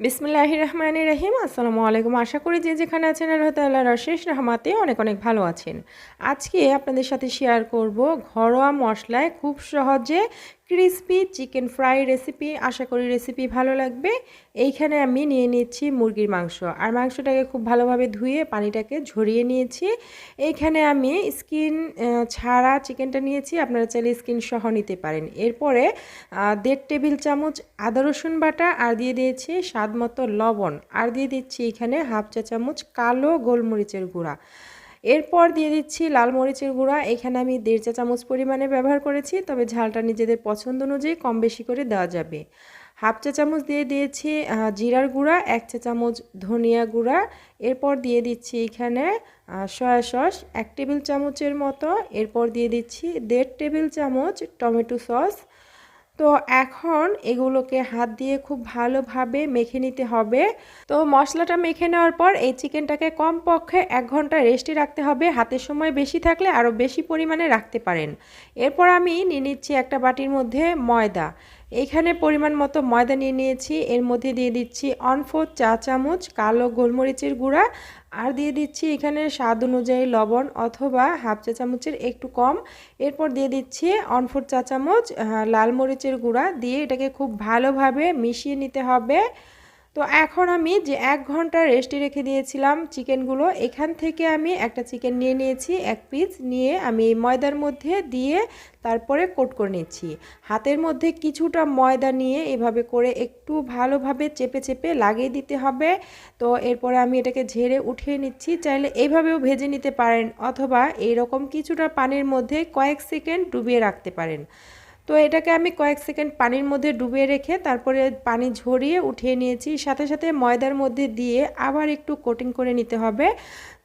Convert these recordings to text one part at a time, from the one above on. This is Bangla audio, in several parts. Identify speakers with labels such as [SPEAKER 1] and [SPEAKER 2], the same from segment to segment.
[SPEAKER 1] বিসমিল্লাহ রহমান রহিম আসসালামু আলাইকুম। আশা করি যে যেখানে আছেন আল্লাহ তাল্লাহর শেষ রহমাতে অনেক অনেক ভালো আছেন। আজকে আপনাদের সাথে শেয়ার করব ঘরোয়া মশলায় খুব সহজে ক্রিসপি চিকেন ফ্রাই রেসিপি আশা করি রেসিপি ভালো লাগবে। এইখানে আমি নিয়ে নিচ্ছি মুরগির মাংস। আর মাংসটাকে খুব ভালোভাবে ধুয়ে পানিটাকে ঝরিয়ে নিয়েছি। এইখানে আমি স্কিন ছাড়া চিকেনটা নিয়েছি। আপনারা চাইলে স্কিন সহ নিতে পারেন। এরপরে দেড় টেবিল চামচ আদা রসুন বাটা আর দিয়ে দিয়েছি স্বাদ মতো লবণ। আর দিয়ে দিচ্ছি এখানে হাফ চা চামচ কালো গোলমরিচের গুঁড়া। এরপর দিয়ে দিচ্ছি লাল মরিচের গুঁড়া। এখানে আমি দেড় চা চামচ পরিমাণে ব্যবহার করেছি, তবে ঝালটা নিজেদের পছন্দ অনুযায়ী কম বেশি করে দেওয়া যাবে। হাফ চা চামচ দিয়ে দিয়েছি জিরার গুঁড়া, এক চা চামচ ধনিয়া গুঁড়া। এরপর দিয়ে দিচ্ছি এখানে সয়া সস এক টেবিল চামচের মতো। এরপর দিয়ে দিচ্ছি দেড় টেবিল চামচ টমেটো সস। তো এখন এগুলোকে হাত দিয়ে খুব ভালোভাবে মেখে নিতে হবে। তো মশলাটা মেখে নেওয়ার পর এই চিকেনটাকে কমপক্ষে এক ঘণ্টা রেস্টে রাখতে হবে। হাতের সময় বেশি থাকলে আরও বেশি পরিমাণে রাখতে পারেন। এরপর আমি নিয়ে নিচ্ছি একটা বাটির মধ্যে ময়দা। এখানে পরিমাণ মতো ময়দা নিয়ে নিয়েছি। এর মধ্যে দিয়ে দিচ্ছি অনফোর চা চামচ, কালো গোলমরিচের গুঁড়া, আর দিয়ে দিচ্ছি এখানে স্বাদ অনুযায়ী লবণ অথবা হাফ চা চামচের একটু কম। এরপর দিয়ে দিচ্ছি অনফোর চা চামচ লাল মরিচের গুঁড়া। দিয়ে এটাকে খুব ভালোভাবে মিশিয়ে নিতে হবে। তো এখন আমি যে এক ঘণ্টা রেস্টে রেখে দিয়েছিলাম চিকেনগুলো, এখান থেকে আমি একটা চিকেন নিয়ে নিয়েছি, এক পিস নিয়ে আমি ময়দার মধ্যে দিয়ে তারপরে কোট করে নিচ্ছি। হাতের মধ্যে কিছুটা ময়দা নিয়ে এভাবে করে একটু ভালোভাবে চেপে চেপে লাগিয়ে দিতে হবে। তো এরপরে আমি এটাকে ঝেড়ে উঠিয়ে নিচ্ছি, চাইলে এইভাবেও ভেজে নিতে পারেন অথবা এইরকম কিছুটা পানির মধ্যে কয়েক সেকেন্ড ডুবিয়ে রাখতে পারেন। তো এটাকে আমি কয়েক সেকেন্ড পানির মধ্যে ডুবিয়ে রেখে তারপরে পানি ঝরিয়ে উঠিয়ে নিয়েছি। সাথে সাথে ময়দার মধ্যে দিয়ে আবার একটু কোটিং করে নিতে হবে।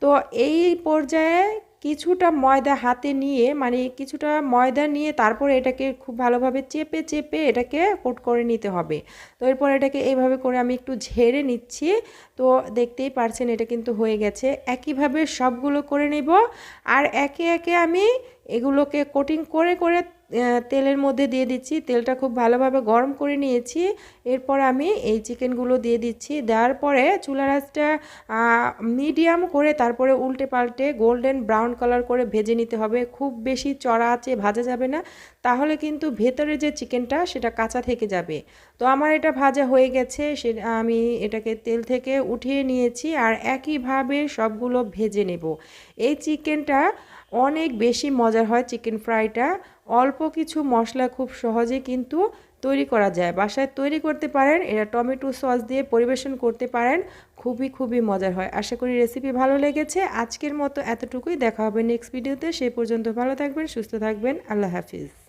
[SPEAKER 1] তো এই পর্যায়ে কিছুটা ময়দা হাতে নিয়ে মানে কিছুটা ময়দা নিয়ে তারপরে এটাকে খুব ভালোভাবে চেপে চেপে এটাকে কোট করে নিতে হবে। তো এরপর এটাকে এইভাবে করে আমি একটু ঝেড়ে নিচ্ছি। তো দেখতেই পারছেন এটা কিন্তু হয়ে গেছে। একইভাবে সবগুলো করে নিব। আর একে একে আমি এগুলোকে কোটিং করে করে তেলের মধ্যে দিয়ে দিচ্ছি। তেলটা খুব ভালোভাবে গরম করে নিয়েছি। এরপর আমি এই চিকেনগুলো দিয়ে দিচ্ছি। দেওয়ার পরে চুলা রাসটা মিডিয়াম করে তারপরে উল্টে পাল্টে গোল্ডেন ব্রাউন কালার করে ভেজে নিতে হবে। খুব বেশি চড়া আছে ভাজা যাবে না। তাহলে কিন্তু ভেতরে যে চিকেনটা, সেটা কাঁচা থেকে যাবে। তো আমার এটা ভাজা হয়ে গেছে। সে, আমি এটাকে তেল থেকে উঠিয়ে নিয়েছি আর একইভাবে সবগুলো ভেজে নেব। এই চিকেনটা অনেক বেশি মজার হয় চিকেন ফ্রাইটা। অল্প কিছু মশলা খুব সহজে কিন্তু তৈরি করা যায়। বাসায় তৈরি করতে পারেন, এরা টমেটো সস দিয়ে পরিবেশন করতে পারেন, খুবই খুবই মজার হয়। আশা করি রেসিপি ভালো লেগেছে। আজকের মতো এতটুকুই। দেখা হবে নেক্সট ভিডিওতে সেই পর্যন্ত ভালো থাকবেন, সুস্থ থাকবেন। আল্লাহ হাফিজ।